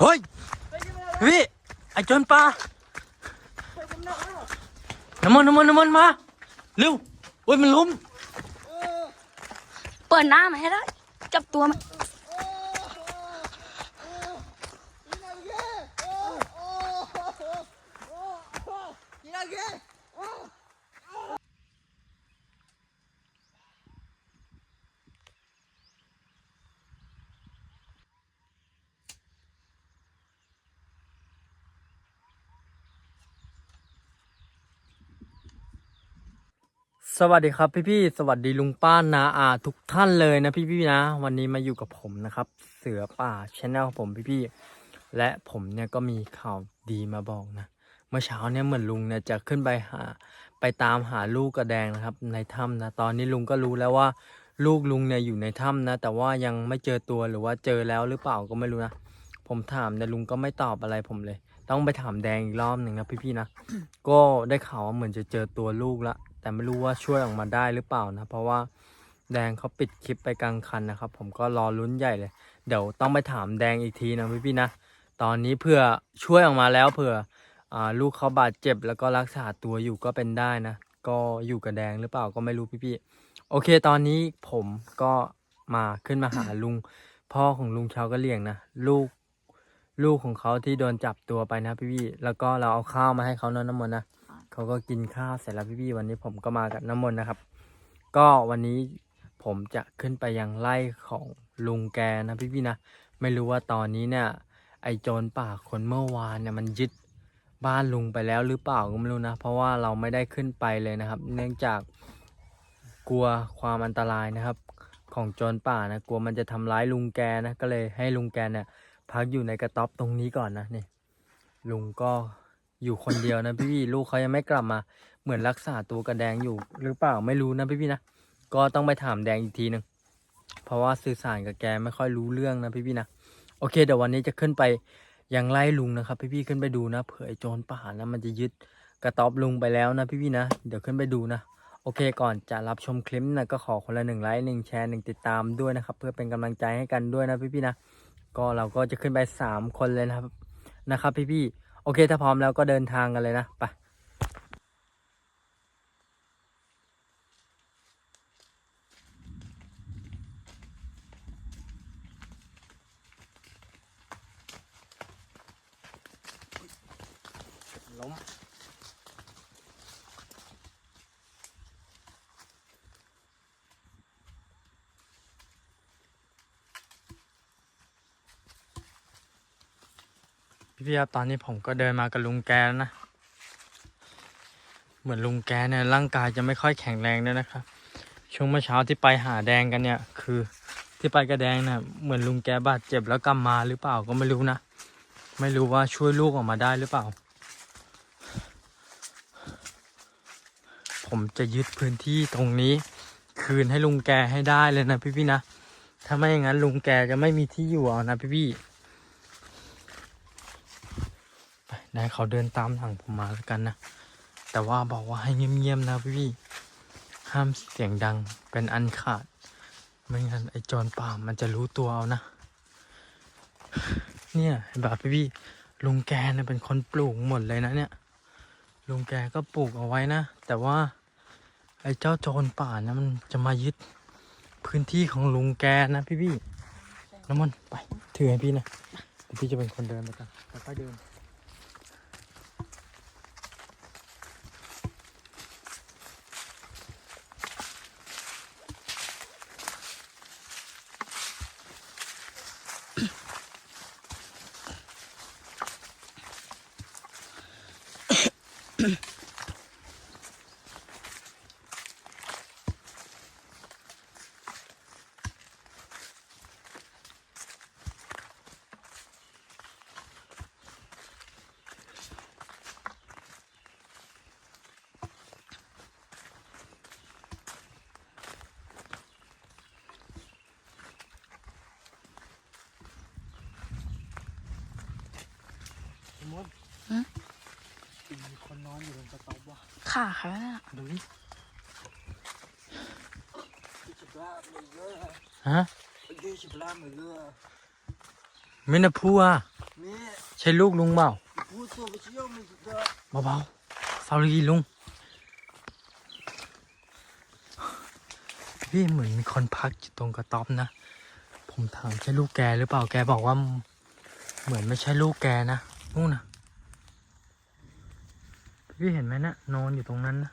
เฮ้ยพี่ไอ้จนปลาน้ำมันน้ำมันน้ำมันมาเร็วโอ้ยมันล้มเปิดหน้ามาให้ได้ จับตัวมัน สวัสดีครับพี่ๆสวัสดีลุงป้านาอาทุกท่านเลยนะพี่ๆนะ วันนี้มาอยู่กับผมนะครับ เสือป่าชแนลผมพี่ๆและผมเนี่ยก็มีข่าวดีมาบอกนะ เมื่อเช้าเนี่ยเหมือนลุงเนี่ยจะขึ้นไปหาไปตามหาลูกกระแดงนะครับ ในถ้ำนะตอนนี้ลุงก็รู้แล้วว่า ลูกลุงเนี่ยอยู่ในถ้ำนะ แต่ว่ายังไม่เจอตัวหรือว่าเจอแล้วหรือเปล่าก็ไม่รู้นะผมถามแต่ลุงก็ไม่ตอบอะไรผมเลย ต้องไปถามแดงอีกรอบหนึ่งนะพี่ๆนะก็ได้ข่าวว่าเหมือนจะเจอตัวลูกละ แต่ไม่รู้ว่าช่วยออกมาได้หรือเปล่านะ เพราะว่าแดงเขาปิดคลิปไปกลางคันนะครับ ผมก็รอลุ้นใหญ่เลย เดี๋ยวต้องไปถามแดงอีกทีนะพี่ๆนะ ตอนนี้เพื่อช่วยออกมาแล้วเผื่ออลูกเขาบาดเจ็บแล้วก็รักษาตัวอยู่ก็เป็นได้นะ ก็อยู่กับแดงหรือเปล่าก็ไม่รู้พี่ๆโอเค ตอนนี้ผมก็มาขึ้นมาหาลุง พ่อของลุงชาวกะเหลี่ยงนะลูกลูกของเขาที่โดนจับตัวไปนะพี่ๆแล้วก็เราเอาข้าวมาให้เขาเนอะน้ำมนนะ เขาก็กินข้าวเสร็จแล้วพี่ๆวันนี้ผมก็มากับน้ำมนต์นะครับ ก็วันนี้ผมจะขึ้นไปยังไร่ของลุงแกนะพี่ๆนะ ไม่รู้ว่าตอนนี้เนี่ย ไอโจรป่าคนเมื่อวานเนี่ยมันยึดบ้านลุงไปแล้วหรือเปล่าก็ไม่รู้นะ เพราะว่าเราไม่ได้ขึ้นไปเลยนะครับ เนื่องจากกลัวความอันตรายนะครับ ของโจรป่านะกลัวมันจะทำร้ายลุงแกนะก็เลยให้ลุงแกเนี่ยพักอยู่ในกระต๊อบตรงนี้ก่อนนะนี่ลุงก็ อยู่คนเดียวนะพี่ๆลูกเขายังไม่กลับมา เหมือนรักษาตัวกับแดงอยู่หรือเปล่าไม่รู้นะพี่ๆนะก็ต้องไปถามแดงอีกทีหนึ่งเพราะว่าสื่อสารกับแกไม่ค่อยรู้เรื่องนะพี่ๆนะโอเคเดี๋ยววันนี้จะขึ้นไปยังไล่ลุงนะครับ พี่ๆขึ้นไปดูนะเผื่อไอ้โจรป่านะมันจะยึดกระต๊อบลุงไปแล้วนะพี่ๆนะเดี๋ยวขึ้นไปดูนะโอเคก่อนจะรับชมคลิปนะก็ขอคนละหนึ่งไลค์หนึ่งแชร์หนึ่งติดตามด้วยนะครับ เพื่อเป็นกำลังใจให้กันด้วยนะพี่ๆนะก็เราก็จะขึ้นไปสามคนเลยนะครับนะครับ พี่ๆ โอเคถ้าพร้อมแล้วก็เดินทางกันเลยนะไป พี่ครับตอนนี้ผมก็เดินมากับลุงแกแล้วนะ เหมือนลุงแกเนี่ยร่างกายจะไม่ค่อยแข็งแรงด้วยนะครับ ช่วงเมื่อเช้าที่ไปหาแดงกันเนี่ย คือที่ไปกับแดงเนี่ยเหมือนลุงแกบาดเจ็บแล้วกลับมาหรือเปล่าก็ไม่รู้นะ ไม่รู้ว่าช่วยลูกออกมาได้หรือเปล่า ผมจะยึดพื้นที่ตรงนี้ คืนให้ลุงแกให้ได้เลยนะพี่ๆนะ ถ้าไม่อย่างนั้นลุงแกจะไม่มีที่อยู่เอานะพี่ๆ ไปนายเขาเดินตามหลังผมมาแล้วกันนะ แต่ว่าบอกว่าให้เงียบๆนะพี่ห้ามเสียงดังเป็นอันขาด ไม่งั้นไอ้โจรป่ามันจะรู้ตัวเอานะ เนี่ยแบบพี่ลุงแกเนี่ยเป็นคนปลูกหมดเลยนะเนี่ย ลุงแกก็ปลูกเอาไว้นะ แต่ว่าไอ้เจ้าโจรป่านะมันจะมายึดพื้นที่ของลุงแกนะพี่ๆน้ำมันต์ไปถือให้พี่นะพี่จะเป็นคนเดินไปกันค่อยๆเดิน อนอยู่บนกระต๊อบว่ะขาเขาน่ะดูดิฮะไป Det är inte bra med det. ไม่นะพัว Men ใช่ลูกลุงเปล่า hur så vi gör med det? เบาๆเซาลีลุงพี่เหมือนมีคนพักอยู่ตรงกระต๊อบนะ ผมถามใช่ลูกแกหรือเปล่าแกบอกว่า เหมือนไม่ใช่ลูกแกนะนู่นนะ พี่เห็นไหมนะ่ะนอนอยู่ตรงนั้นนะ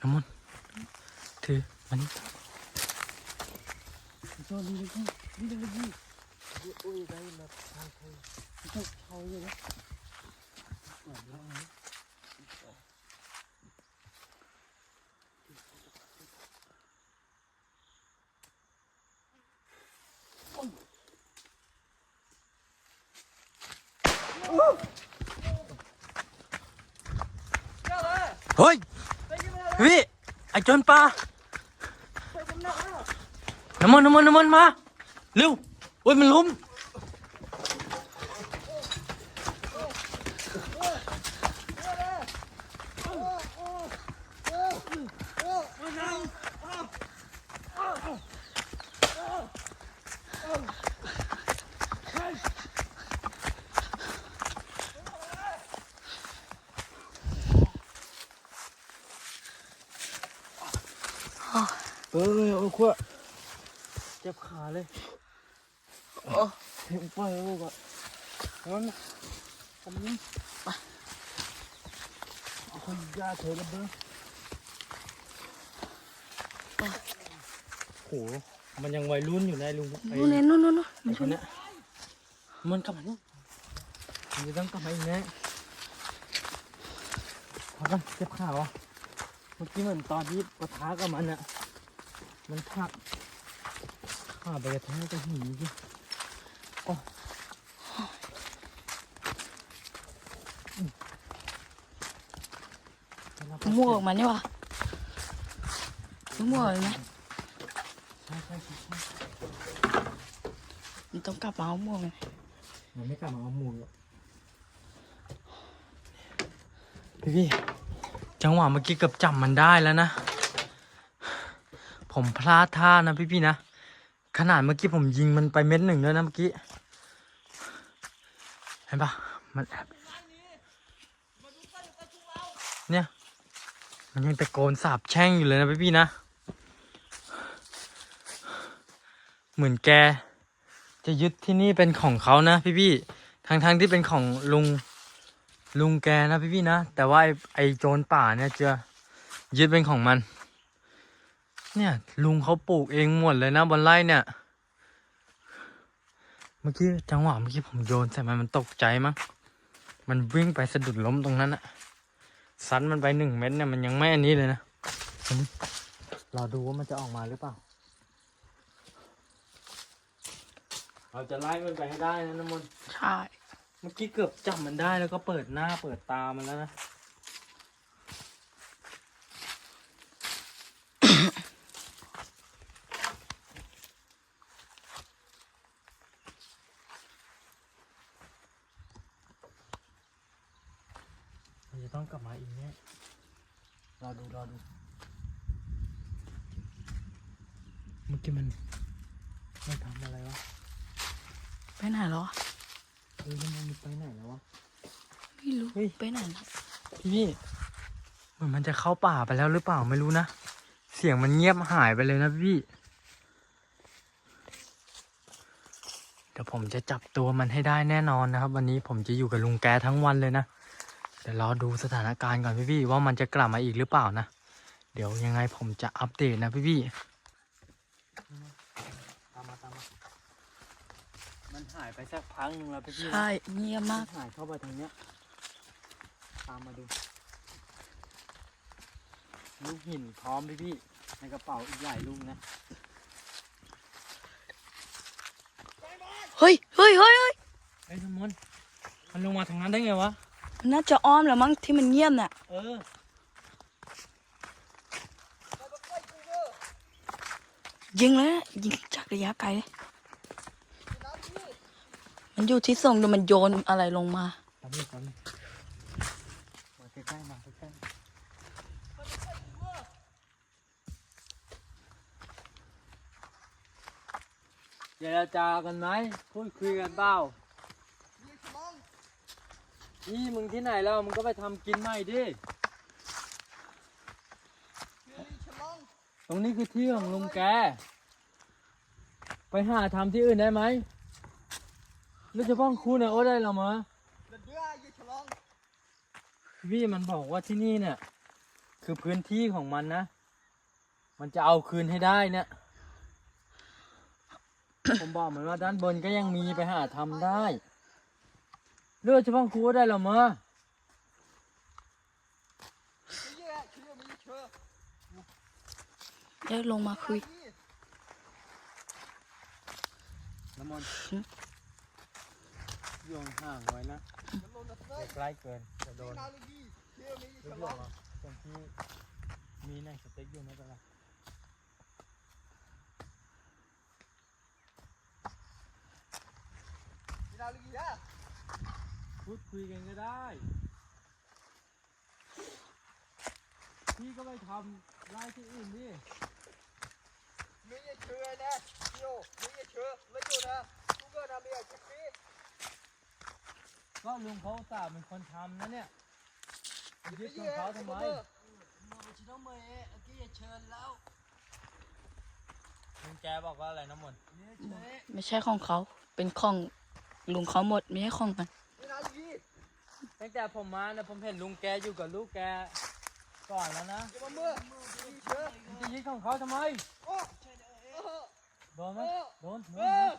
น้ำมนต์ถือมันนี้ยได้แบบทางเขาเขาเลยนะ ฮ้ยวิไอ้จนปลาน้ำมันน้ำมันน้ำมันมา เร็วโอ้ยมันล้ม เออเอาขวดเจ็บขาเลยเห็นไปแล้วก็งั้นทำนี้เอาคนยาเธอระเบ้อโหมันยังวัยรุ่นอยู่นะลุงไอ้นู่นเลยนู่นนู่นนู่นไอ้คนเนี้ยมันกลับมานี่มันจะต้องกลับมาอีกแน่พักกันเจ็บขาเหรอเมื่อกี้เหมือนตอนที่ปะทะกับมันอะ มันผลักขาไปกระแทกกับหินสิโอ้อืมมั่วออกมานี่วะมั่วเลยนะใช่ใช่ใช่ใช่มันต้องกลับมาเอามั่วเลยมันไม่กลับมาเอาหมูหรอกพี่พี่จังหวะเมื่อกี้เกือบจับมันได้แล้วนะ ผมพลาดท่านะพี่พี่ๆนะ ขนาดเมื่อกี้ผมยิงมันไปเม็ดหนึ่งแล้วยนะเมื่อกี้ เห็นปะมันแอบเนี่ย มันยังตะโกนสาบแช่งอยู่เลยนะพี่พี่ๆนะ เหมือนแก จะยึดที่นี่เป็นของเขานะพี่พี่ทั้งที่เป็นของลุงลุงแกนะพี่พี่ๆนะ แต่ว่าไอไอโจรป่าเนี่ยจะยึดเป็นของมัน เนี่ย ลุงเขาปลูกเองหมดเลยนะบนไร่เนี่ย เมื่อกี้จังหวะเมื่อกี้ผมโยนใส่มันมันตกใจมั้งมันวิ่งไปสะดุดล้มตรงนั้นอะซัดมันไปหนึ่งเม็ดเนี่ยมันยังไม่อันนี้เลยนะอืมรอดูว่ามันจะออกมาหรือเปล่า เราจะไล่มันไปให้ได้นะน้ำมนต์ใช่ เมื่อกี้เกือบจับมันได้แล้วก็เปิดหน้าเปิดตามันแล้วนะ มันจะต้องกลับมาอีกเนี่ย รอดูรอดูเมื่อกี้มันมันทำอะไรวะไปไหนแล้ววะเฮ้ยแล้วมันไปไหนแล้ววะ ไม่รู้เฮ้ย ไปไหนแล้วพี่พี่เหมือนมันจะเข้าป่าไปแล้วหรือเปล่าไม่รู้นะ เสียงมันเงียบหายไปเลยนะพี่ เดี๋ยวผมจะจับตัวมันให้ได้แน่นอนนะครับ วันนี้ผมจะอยู่กับลุงแกทั้งวันเลยนะเดี๋ยวรอดูสถานการณ์ก่อนพี่พี่ว่ามันจะกลับมาอีกหรือเปล่านะ เดี๋ยวยังไงผมจะอัปเดตนะพี่พี่ตามมาตามมามันหายไปสักพักหนึงแล้วพี่พี่ใช่เงียบมากหายเข้าไปทางเนี้ยตามมาดูลูกหินพร้อมพี่พี่ๆในกระเป๋าอีกหลายลูกนะเฮ้ยเฮ้ยเฮ้ยเฮ้ยไอ้ยสมมนมันลงมาทางนั้นได้ไงวะมั นน่าจะอ้อมแล้วมั้งที่มันเงียบน่ะ เออยิงเลยนะยิงจากระยะไกลเลยมันอยู่ที่ส่งเดี๋ยวมันโยนอะไรลงมาตามนี้ตามนี้มาใกล้ๆมาใกล้ๆเจรจากันไหมพูดคุยกันเปล่ายี่ฉลอง นี่มึงที่ไหนแล้วมึงก็ไปทำกินใหม่ดิยี่ฉลองตรงนี้คือที่ของลุงแก ไปหาทำที่อื่นได้ไหมแล้วจะป้องคูเนี่ยโอ้ได้หรอมะเดือดเดือยี่ฉลองพี่มันบอกว่าที่นี่เนี่ย คือพื้นที่ของมันนะ มันจะเอาคืนให้ได้เนี่ย ผมบอกมันว่าด้านบนก็ยังมีไปหาทำได้ เลือกจะป้องคูได้เหรอมะยี่ยี่เชื่อมีเชื่อเดี๋ยวลงมาคุยยี่น้ำมันโยงห่างไว้นะมันลงนะเซ่อย่าใกล้เกินจะโดนนาลูกี้เชื่อมีฉลูกลหลองงตรงที่มีหนังสเต็กอยู่ไม่เป็นไรนาลูกี้อะ พูดคุยกันก็ได้ พี่ก็ไปทำไล่ที่อื่นดิมีเชื่อนะโยมีเชื่อแล้วโยนะทุกคนนะมีอะไรคิดก็ลุงเขาอุตสาห์เป็นคนทำนะเนี่ยยึดของเขาทำไมลุงแกบอกว่าอะไรน้ำมนต์ไม่ใช่ของเขา เป็นของลุงเขาหมด ไม่ใช่ของมันมีนาลูกี้ ตั้งแต่ผมมาเนี่ยผมเห็นลุงแกอยู่กับลูกแกก่อนแล้วนะอย่ามาเมื่อเชื่อมึงจะยึดของเขาทำไมโอ้โดนไหมโดนโดนเออ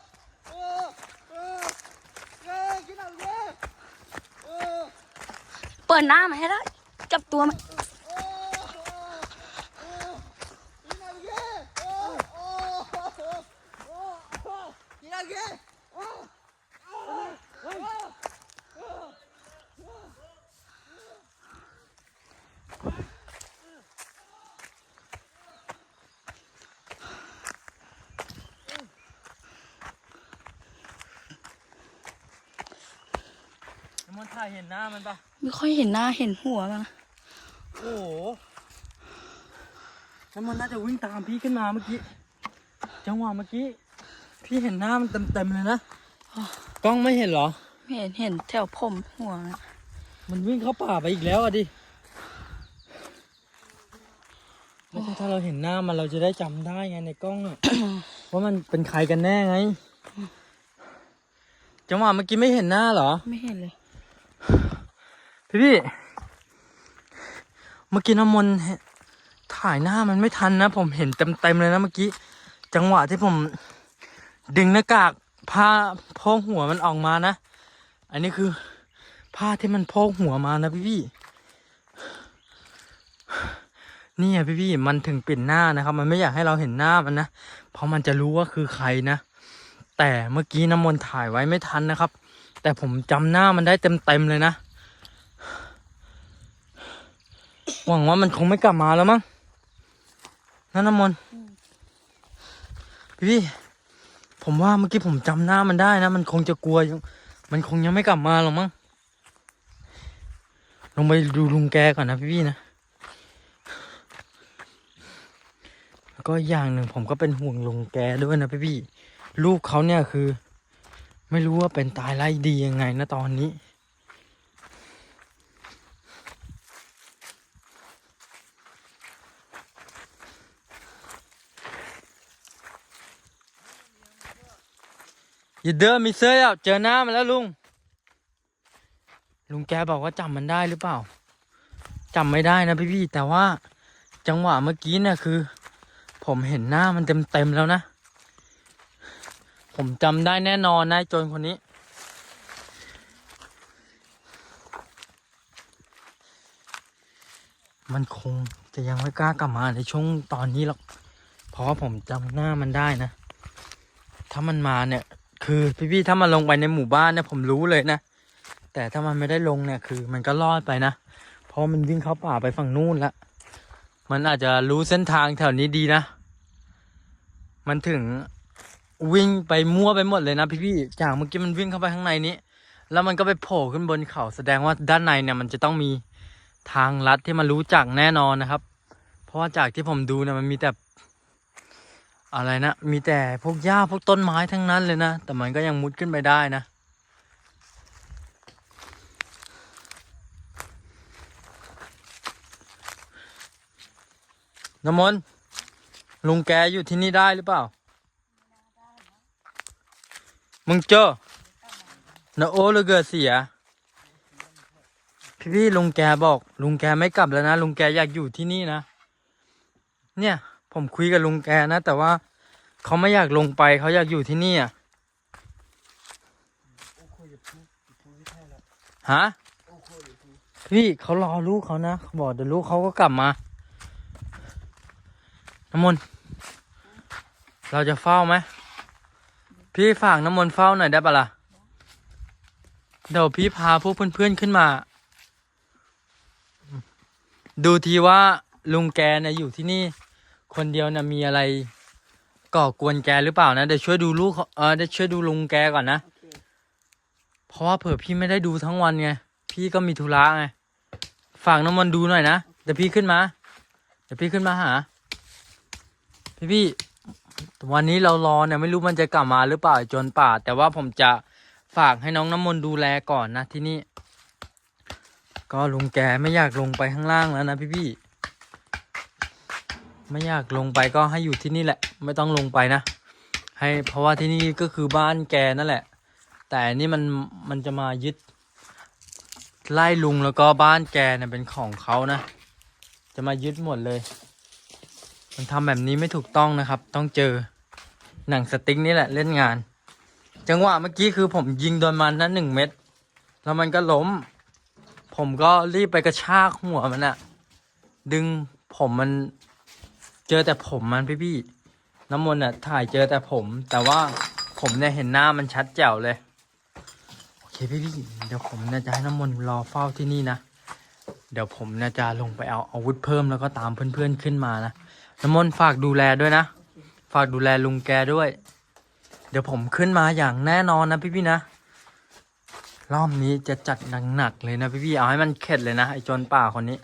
เออเออกินอะไรเออเปิดหน้ามาให้ได้จับตัวมัน เออเออกินอะไรเออเออเออกินอะไรเออ เฮ้ยน้ำมนต์ถ่ายเห็นหน้ามันปะไม่ค่อยเห็นหน้าเห็นหัวมันโอ้โหแล้วมันน่าจะวิ่งตามพี่ขึ้นมาเมื่อกี้ จังหวะเมื่อกี้ พี่เห็นหน้ามันเต็มๆเลยนะกล้องไม่เห็นเหรอไม่เห็นเห็นแถวผมหัวมันมันวิ่งเข้าป่าไปอีกแล้วอะดิแล้วถ้าเราเห็นหน้ามันเราจะได้จำได้ไงในกล้องอะว่ามันเป็นใครกันแน่ไง จังหวะเมื่อกี้ไม่เห็นหน้าเหรอ ไม่เห็นเลย พี่พี่เมื่อกี้น้ำมนต์ถ่ายหน้ามันไม่ทันนะ ผมเห็นเต็มๆเลยนะเมื่อกี้ จังหวะที่ผม ดึงหน้ากากผ้าโพกหัวมันออกมานะ อันนี้คือ ผ้าที่มันโพกหัวมานะพี่พี่นี่พี่พี่มันถึงปิดหน้านะครับ มันไม่อยากให้เราเห็นหน้ามันนะ เพราะมันจะรู้ว่าคือใครนะ แต่เมื่อกี้น้ำมนต์ถ่ายไว้ไม่ทันนะครับ แต่ผมจำหน้ามันได้เต็มๆเลยนะ หวังว่ามันคงไม่กลับมาแล้วมั้งนั่นน้ำมนต์พี่พี่ ผมว่าเมื่อกี้ผมจำหน้ามันได้นะ มันคงจะกลัวยังมันคงยังไม่กลับมาหรอกมั้งลงไปดูลุงแกก่อนนะพี่พี่นะแล้วก็อย่างหนึ่งผมก็เป็นห่วงลุงแกด้วยนะพี่พี่ลูกเขาเนี่ยคือ ไม่รู้ว่าเป็นตายไร้ดียังไงนะตอนนี้ เดินมีเสื้อแล้วเจอหน้ามันแล้วลุง ลุงแกบอกว่าจำมันได้หรือเปล่าจำไม่ได้นะพี่พี่แต่ว่าจังหวะเมื่อกี้เนี่ยคือ ผมเห็นหน้ามันเต็มเต็มแล้วนะ ผมจำได้แน่นอนนะไอ้โจนคนนี้ มันคงจะยังไม่กล้ากลับมาในช่วงตอนนี้หรอกเพราะว่าผมจำหน้ามันได้นะ ถ้ามันมาเนี่ย คือพี่ๆถ้ามันลงไปในหมู่บ้านเนี่ยผมรู้เลยนะ แต่ถ้ามันไม่ได้ลงเนี่ยคือ มันก็รอดไปนะ เพราะมันวิ่งเข้าป่าไปฝั่งนู้นละ มันอาจจะรู้เส้นทางแถวนี้ดีนะ มันถึงวิ่งไปมั่วไปหมดเลยนะพี่ๆจากเมื่อกี้มันวิ่งเข้าไปข้างในนี้ แล้วมันก็ไปโผล่ขึ้นบนเขาแสดงว่าด้านในเนี่ยมันจะต้องมีทางลัดที่มันรู้จักแน่นอนนะครับ เพราะว่าจากที่ผมดูเนี่ยมันมีแต่ อะไรนะ มีแต่พวกหญ้าพวกต้นไม้ทั้งนั้นเลยนะ แต่มันก็ยังมุดขึ้นไปได้นะ น้ำมนต์ลุงแกอยู่ที่นี่ได้หรือเปล่า มึงเจอนะโอหรือเกิดเสีย พี่พี่ลุงแกบอก ลุงแกไม่กลับแล้วนะ ลุงแกอยากอยู่ที่นี่นะ เนี่ย ผมคุยกับลุงแกนะ แต่ว่าเขาไม่อยากลงไปเขาอยากอยู่ที่นี่อะฮะพี่เขารอลูกเขานะเขาบอกเดี๋ยวลูกเขาก็กลับมาน้ำมนต์เราจะเฝ้าไหมพี่ฝากน้ำมนต์เฝ้าหน่อยได้ปะล่ะเดี๋ยวพี่พาพวกเพื่อนๆขึ้นมา ดูทีว่าลุงแกเนี่ยอยู่ที่นี่ คนเดียวนะมีอะไรก่อกวนแกหรือเปล่านะเดี๋ยวช่วยดูลูกเออเดี๋ยวช่วยดูลุงแกก่อนนะ เพราะว่าเผื่อพี่ไม่ได้ดูทั้งวันไง พี่ก็มีธุระไง ฝากน้ำมันต์ดูหน่อยนะ เดี๋ยวพี่ขึ้นมา เดี๋ยวพี่ขึ้นมาหา พี่พี่วันนี้เรารอเนี่ยไม่รู้มันจะกลับมาหรือเปล่าจนป่า แต่ว่าผมจะฝากให้น้องน้ำมนต์ดูแลก่อนนะที่นี่ ก็ลุงแกไม่อยากลงไปข้างล่างแล้วนะพี่พี่ ไม่อยากลงไปก็ให้อยู่ที่นี่แหละ ไม่ต้องลงไปนะ ให้เพราะว่าที่นี่ก็คือบ้านแกนั่นแหละ แต่นี่มันมันจะมายึดไล่ลุงแล้วก็บ้านแกเนี่ยเป็นของเขานะ จะมายึดหมดเลย มันทำแบบนี้ไม่ถูกต้องนะครับ ต้องเจอหนังสติ๊กนี่แหละเล่นงาน จังหวะเมื่อกี้คือผมยิงโดนมันนั้นหนึ่งเม็ดแล้วมันก็ล้ม ผมก็รีบไปกระชากหัวมันอะดึงผมมัน เจอแต่ผมมันพี่พี่น้ำมนต์อะถ่ายเจอแต่ผม แต่ว่าผมเนี่ยเห็นหน้ามันชัดแจ๋วเลย โอเคพี่พี่เดี๋ยวผมเนี่ยจะให้น้ำมนต์รอเฝ้าที่นี่นะ เดี๋ยวผมเนี่ยจะลงไปเอาอาวุธเพิ่มแล้วก็ตามเพื่อนๆขึ้นมานะ น้ำมนต์ฝากดูแลด้วยนะ ฝากดูแลลุงแกด้วย เดี๋ยวผมขึ้นมาอย่างแน่นอนนะพี่พี่นะ รอบนี้จะจัดหนักๆเลยนะพี่พี่เอาให้มันเข็ดเลยนะไอ้จรป่าคนนี้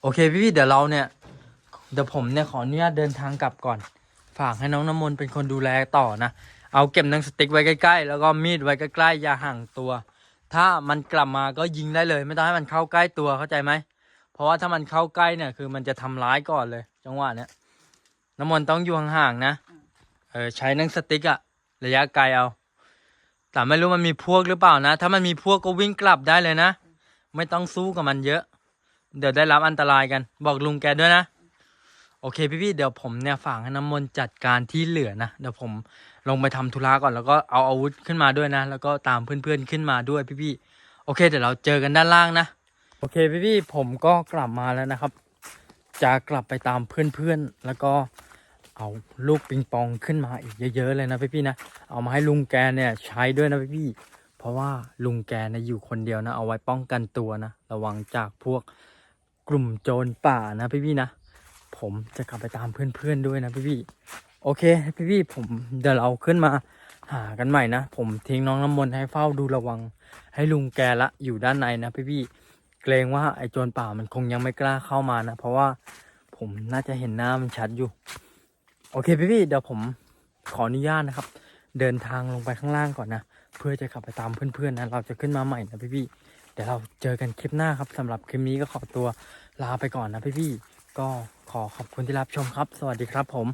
โอเคพี่พี่เดี๋ยวเราเนี่ย เดี๋ยวผมเนี่ยขออนุญาตเดินทางกลับก่อน ฝากให้น้องน้ำมนต์เป็นคนดูแลต่อนะ เอาเก็บหนังสติ๊กไว้ใกล้ๆ แล้วก็มีดไว้ใกล้ๆ อย่าห่างตัว ถ้ามันกลับมาก็ยิงได้เลย ไม่ต้องให้มันเข้าใกล้ตัวเข้าใจไหม เพราะว่าถ้ามันเข้าใกล้เนี่ยคือมันจะทำร้ายก่อนเลย จังหวะเนี้ยน้ำมนต์ต้องอยู่ห่างๆนะ เออใช้หนังสติ๊กอะระยะไกลเอา แต่ไม่รู้มันมีพวกหรือเปล่านะ ถ้ามันมีพวกก็วิ่งกลับได้เลยนะ ไม่ต้องสู้กับมันเยอะ เดี๋ยวได้รับอันตรายกัน บอกลุงแกด้วยนะ โอเคพี่ๆเดี๋ยวผมเนี่ยฝากให้น้ำมนต์จัดการที่เหลือนะเดี๋ยวผมลงไปทำธุระก่อนแล้วก็เอาอาวุธขึ้นมาด้วยนะ แล้วก็ตามเพื่อนๆขึ้นมาด้วยพี่ๆโอเคเดี๋ยวเราเจอกันด้านล่างนะ โอเคพี่ๆผมก็กลับมาแล้วนะครับ จะกลับไปตามเพื่อนๆแล้วก็เอาลูกปิงปองขึ้นมาอีกเยอะๆเลยนะพี่ๆนะเอามาให้ลุงแกเนี่ยใช้ด้วยนะพี่ๆเพราะว่าลุงแกเนี่ยอยู่คนเดียวนะ เอาไว้ป้องกันตัวนะ ระวังจากพวกกลุ่มโจรป่านะพี่ๆนะ ผมจะกลับไปตามเพื่อนๆด้วยนะพี่ๆโอเคพี่ๆผมเดี๋ยวเราขึ้นมาหากันใหม่นะผมทิ้งน้องน้ำมนต์ให้เฝ้าดูระวัง ให้ลุงแกละอยู่ด้านในนะพี่ๆเกรงว่าไอ้โจรป่ามันคงยังไม่กล้าเข้ามานะ เพราะว่าผมน่าจะเห็นหน้ามันชัดอยู่ โอเคพี่ๆเดี๋ยวผมขออนุญาตนะครับ เดินทางลงไปข้างล่างก่อนนะเพื่อจะขับไปตามเพื่อนๆนะเราจะขึ้นมาใหม่นะพี่ๆเดี๋ยวเราเจอกันคลิปหน้าครับสำหรับคลิปนี้ก็ขอตัวลาไปก่อนนะพี่ๆก็ ขอขอบคุณที่รับชมครับ สวัสดีครับผม